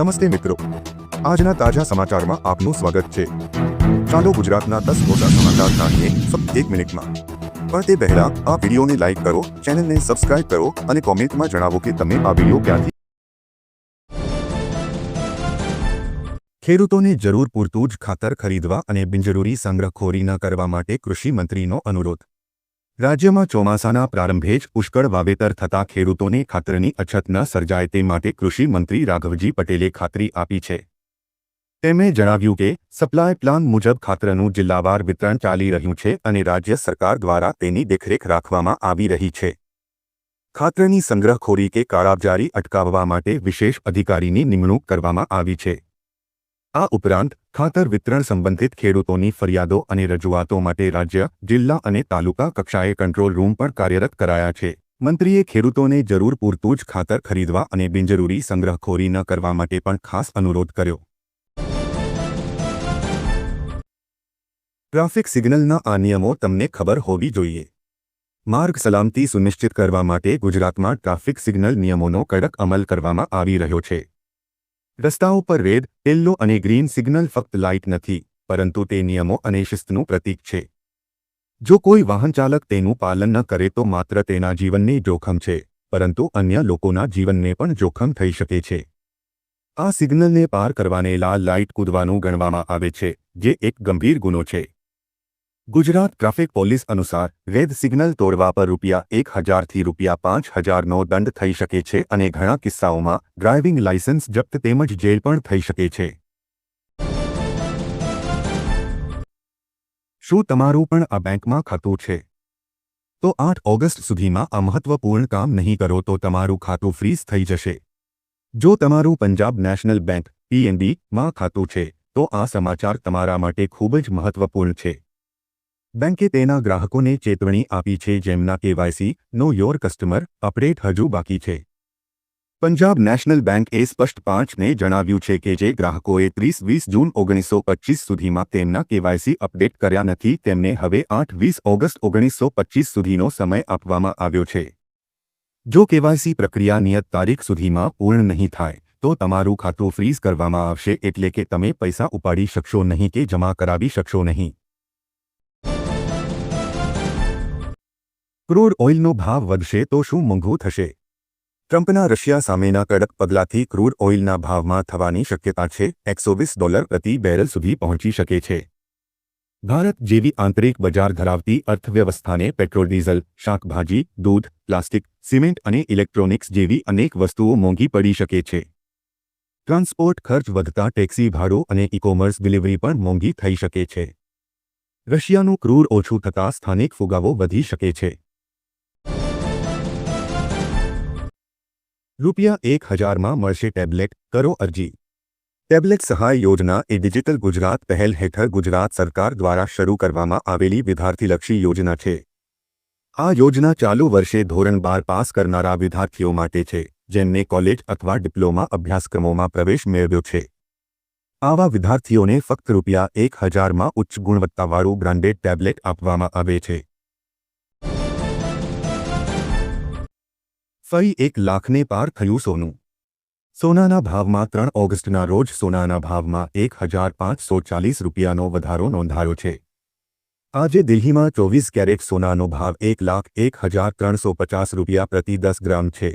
નમસ્તે મિત્રો. આજના તાજા સમાચારમાં આપનું સ્વાગત છે. ચાલો ગુજરાતના દસ મોટા સમાચાર જાણીએ એક મિનિટમાં. પણ તે પહેલા આ વિડીયોને લાઇક કરો, ચેનલને સબસ્ક્રાઇબ કરો અને કોમેન્ટમાં જણાવો કે તમે આ વીડિયો ક્યાંથી ખેડૂતોને જરૂર પૂરતું જ ખાતર ખરીદવા અને બિનજરૂરી સંગ્રહખોરી ન કરવા માટે કૃષિ મંત્રીનો અનુરોધ. રાજ્યમાં ચોમાસાના પ્રારંભે જ પુષ્કળ વાવેતર થતા ખેડૂતોને ખાતરની અછત ન સર્જાય તે માટે કૃષિ મંત્રી રાઘવજી પટેલે ખાતરી આપી છે. તેમણે જણાવ્યું કે, સપ્લાય પ્લાન મુજબ ખાતરનું જિલ્લાવાર વિતરણ ચાલી રહ્યું છે અને રાજ્ય સરકાર દ્વારા તેની દેખરેખ રાખવામાં આવી રહી છે. ખાતરની સંગ્રહખોરી કે કાળાબજારી અટકાવવા માટે વિશેષ અધિકારીની નિમણૂક કરવામાં આવી છે. આ ઉપરાંત, ખાતર વિતરણ સંબંધિત ખેડૂતોની ફરિયાદો અને રજૂઆતો માટે રાજ્ય, જિલ્લા અને તાલુકા કક્ષાએ કંટ્રોલ રૂમ પણ કાર્યરત કરાયા છે. મંત્રીએ ખેડૂતોને જરૂર પૂરતું જ ખાતર ખરીદવા અને બિનજરૂરી સંગ્રહખોરી ન કરવા માટે પણ ખાસ અનુરોધ કર્યો. ટ્રાફિક સિગ્નલના આ નિયમો તમને ખબર હોવી જોઈએ. માર્ગ સલામતી સુનિશ્ચિત કરવા માટે ગુજરાતમાં ટ્રાફિક સિગ્નલ નિયમોનો કડક અમલ કરવામાં આવી રહ્યો છે. રસ્તાઓ પર રેડ, યેલો અને ગ્રીન સિગ્નલ ફક્ત લાઇટ નથી, પરંતુ તે નિયમો અને શિસ્તનું પ્રતીક છે. જો કોઈ વાહન ચાલક તેનું પાલન ન કરે તો માત્ર તેના જીવનને જોખમ છે, પરંતુ અન્ય લોકોના જીવનને પણ જોખમ થઈ શકે છે. આ સિગ્નલને પાર કરવાને લાલ લાઇટ કૂદવાનું ગણવામાં આવે છે, જે એક ગંભીર ગુનો છે. ગુજરાત ટ્રાફિક પોલીસ અનુસાર રેડ સિગ્નલ તોડવા પર રૂપિયા એક હજારથી રૂપિયા પાંચ હજારનો દંડ થઈ શકે છે અને ઘણા કિસ્સાઓમાં ડ્રાઇવિંગ લાયસન્સ જપ્ત તેમજ જેલ પણ થઈ શકે છે. શું તમારું પણ આ બેંકમાં ખાતું છે? તો આઠ ઓગસ્ટ સુધીમાં આ મહત્વપૂર્ણ કામ નહીં કરો તો તમારું ખાતું ફ્રીઝ થઈ જશે. જો તમારું પંજાબ નેશનલ બેંક પીએનબીમાં ખાતું છે, તો આ સમાચાર તમારા માટે ખૂબ જ મહત્વપૂર્ણ છે. બેંકે તેના ગ્રાહકોને ચેતવણી આપી છે જેમના KYC, know your customer, update હજુ બાકી છે. પંજાબ નેશનલ બેંક સ્પષ્ટ પાંચને જણાવ્યું છે કે જે ગ્રાહકોએ ત્રીસ વીસ જૂન ઓગણીસો પચીસ સુધીમાં તેમના કેવાયસી અપડેટ કર્યા નથી, તેમને હવે આઠ વીસ ઓગસ્ટ ઓગણીસો પચીસ સુધીનો સમય આપવામાં આવ્યો છે. જો કેવાયસી પ્રક્રિયા નિયત તારીખ સુધીમાં પૂર્ણ નહીં થાય, તો તમારું ખાતું ફ્રીઝ કરવામાં આવશે એટલે કે તમે પૈસા ઉપાડી શકશો નહીં કે જમા કરાવી શકશો નહીં. ક્રૂડ ઓઇલનો ભાવ વધશે તો શું મોંઘું થશે? ટ્રમ્પના રશિયા સામેના કડક પગલાંથી ક્રૂડ ઓઇલના ભાવમાં થવાની શક્યતા છે. એકસો વીસ ડોલર પ્રતિ બેરલ સુધી પહોંચી શકે છે. ભારત જેવી આંતરિક બજાર ધરાવતી અર્થવ્યવસ્થાને પેટ્રોલ, ડીઝલ, શાકભાજી, દૂધ, પ્લાસ્ટિક, સિમેન્ટ અને ઇલેક્ટ્રોનિક્સ જેવી અનેક વસ્તુઓ મોંઘી પડી શકે છે. ટ્રાન્સપોર્ટ ખર્ચ વધતા ટેક્સી ભાડો અને ઇકોમર્સ ડિલિવરી પણ મોંઘી થઈ શકે છે. રશિયાનું ક્રૂર ઓછું થતાં સ્થાનિક ફુગાવો વધી શકે છે. રૂપિયા એક હજારમાં મળશે ટેબ્લેટ, કરો અરજી. ટેબ્લેટ સહાય યોજના એ ડિજિટલ ગુજરાત પહેલ હેઠળ ગુજરાત સરકાર દ્વારા શરૂ કરવામાં આવેલી વિદ્યાર્થીલક્ષી યોજના છે. આ યોજના ચાલુ વર્ષે ધોરણ બાર પાસ કરનારા વિદ્યાર્થીઓ માટે છે, જેમને કોલેજ અથવા ડિપ્લોમા અભ્યાસક્રમોમાં પ્રવેશ મેળવ્યો છે. આવા વિદ્યાર્થીઓને ફક્ત રૂપિયા એક હજારમાં ઉચ્ચ ગુણવત્તાવાળું બ્રાન્ડેડ ટેબ્લેટ આપવામાં આવે છે. ફરી એક લાખને પાર થયું સોનું. સોનાના ભાવમાં ત્રણ ઓગસ્ટના રોજ સોનાના ભાવમાં એક હજાર પાંચસો ચાલીસ રૂપિયાનો વધારો નોંધાયો છે. આજે દિલ્હીમાં ચોવીસ કેરેટ સોનાનો ભાવ એક લાખ એક હજાર ત્રણસો પચાસ રૂપિયા પ્રતિ દસ ગ્રામ છે.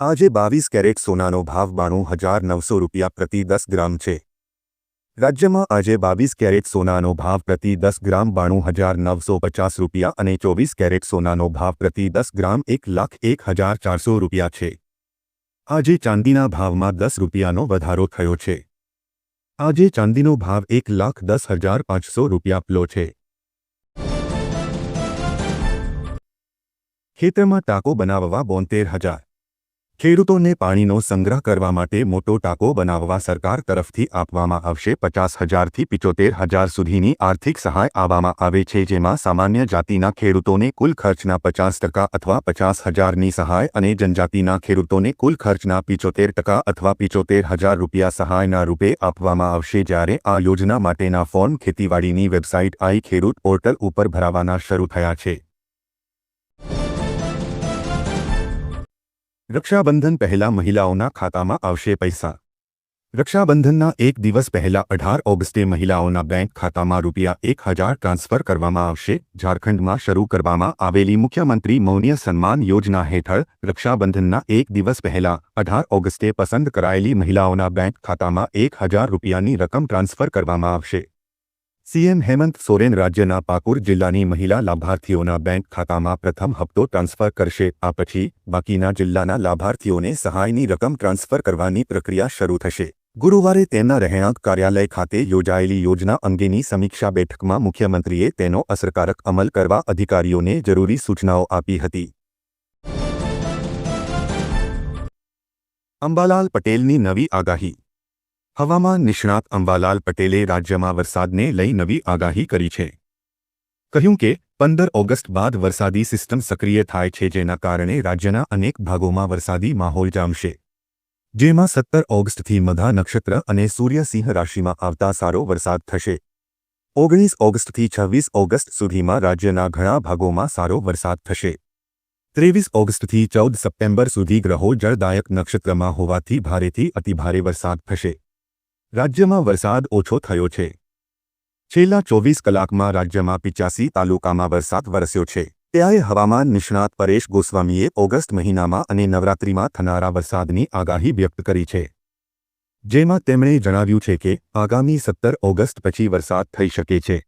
આજે બાવીસ કેરેટ સોનાનો ભાવ બાણું હજાર નવસો રૂપિયા પ્રતિ દસ ગ્રામ છે. રાજ્યમાં આજે બાવીસ કેરેટ સોનાનો ભાવ પ્રતિ દસ ગ્રામ બાણું હજાર નવસો પચાસ રૂપિયા અને ચોવીસ કેરેટ સોનાનો ભાવ પ્રતિ દસ ગ્રામ એક લાખ એક હજાર ચારસો રૂપિયા છે. આજે ચાંદીના ભાવમાં દસ રૂપિયાનો વધારો થયો છે. આજે ચાંદીનો ભાવ એક લાખ દસ હજાર પાંચસો રૂપિયા પ્લો છે. ખેતરમાં ટાંકો બનાવવા બોતેર હજાર ખેડૂતોને પાણીનો સંગ્રહ કરવા માટે મોટો ટાંકો બનાવવા સરકાર તરફથી આપવામાં આવશે. પચાસ હજારથી પિચોતેર હજાર સુધીની આર્થિક સહાય આપવામાં આવે છે, જેમાં સામાન્ય જાતિના ખેડૂતોને કુલ ખર્ચના પચાસ ટકા અથવા પચાસ હજારની સહાય અને જનજાતિના ખેડૂતોને કુલ ખર્ચના પિચોતેર ટકા અથવા પિચોતેર હજાર રૂપિયા સહાયના રૂપે આપવામાં આવશે. જ્યારે આ યોજના માટેના ફોર્મ ખેતીવાડીની વેબસાઇટ આઈ ખેડૂત પોર્ટલ ઉપર ભરાવાના શરૂ થયા છે. રક્ષાબંધન પહેલા મહિલાઓના ખાતામાં આવશે પૈસા. રક્ષાબંધનના એક દિવસ પહેલા અઢાર ઓગસ્ટે મહિલાઓના બેંક ખાતામાં રૂપિયા એક હજાર ટ્રાન્સફર કરવામાં આવશે. ઝારખંડમાં શરૂ કરવામાં આવેલી મુખ્યમંત્રી મૌન્ય સન્માન યોજના હેઠળ રક્ષાબંધનના એક દિવસ પહેલા અઢાર ઓગસ્ટે પસંદ કરાયેલી મહિલાઓના બેંક ખાતામાં એક હજાર રૂપિયાની રકમ ટ્રાન્સફર કરવામાં આવશે. સીએમ હેમંત સોરેન રાજ્યના પાકુર જિલ્લાની મહિલા લાભાર્થીઓના બેંક ખાતામાં પ્રથમ હપ્તો ટ્રાન્સફર કરશે. આ પછી બાકીના જિલ્લાના લાભાર્થીઓને સહાયની રકમ ટ્રાન્સફર કરવાની પ્રક્રિયા શરૂ થશે. ગુરુવારે તેમના રહેણાંક કાર્યાલય ખાતે યોજાયેલી યોજના અંગેની સમીક્ષા બેઠકમાં મુખ્યમંત્રીએ તેનો અસરકારક અમલ કરવા અધિકારીઓને જરૂરી સૂચનાઓ આપી હતી. અંબાલાલ પટેલની નવી આગાહી. હવામાન નિષ્ણાત અંબાલાલ પટેલે રાજ્યમાં વરસાદને લઈ નવી આગાહી કરી છે. કહ્યું કે, પંદર ઓગસ્ટ બાદ વરસાદી સિસ્ટમ સક્રિય થાય છે જેના કારણે રાજ્યના અનેક ભાગોમાં વરસાદી માહોલ જામશે. જેમાં સત્તર ઓગસ્ટથી મધા નક્ષત્ર અને સૂર્યસિંહ રાશિમાં આવતા સારો વરસાદ થશે. ઓગણીસ ઓગસ્ટથી છવ્વીસ ઓગસ્ટ સુધીમાં રાજ્યના ઘણા ભાગોમાં સારો વરસાદ થશે. ત્રેવીસ ઓગસ્ટથી ચૌદ સપ્ટેમ્બર સુધી ગ્રહો જળદાયક નક્ષત્રમાં હોવાથી ભારેથી અતિભારે વરસાદ થશે. રાજ્યમાં વરસાદ ઓછો થયો છે. છેલ્લા ચોવીસ કલાકમાં રાજ્યમાં પિચાસી તાલુકામાં વરસાદ વરસ્યો છે. ત્યારે હવામાન નિષ્ણાત પરેશ ગોસ્વામીએ ઓગસ્ટ મહિનામાં અને નવરાત્રિમાં થનારા વરસાદની આગાહી વ્યક્ત કરી છે. જેમાં તેમણે જણાવ્યું છે કે, આગામી સત્તર ઓગસ્ટ પછી વરસાદ થઈ શકે છે.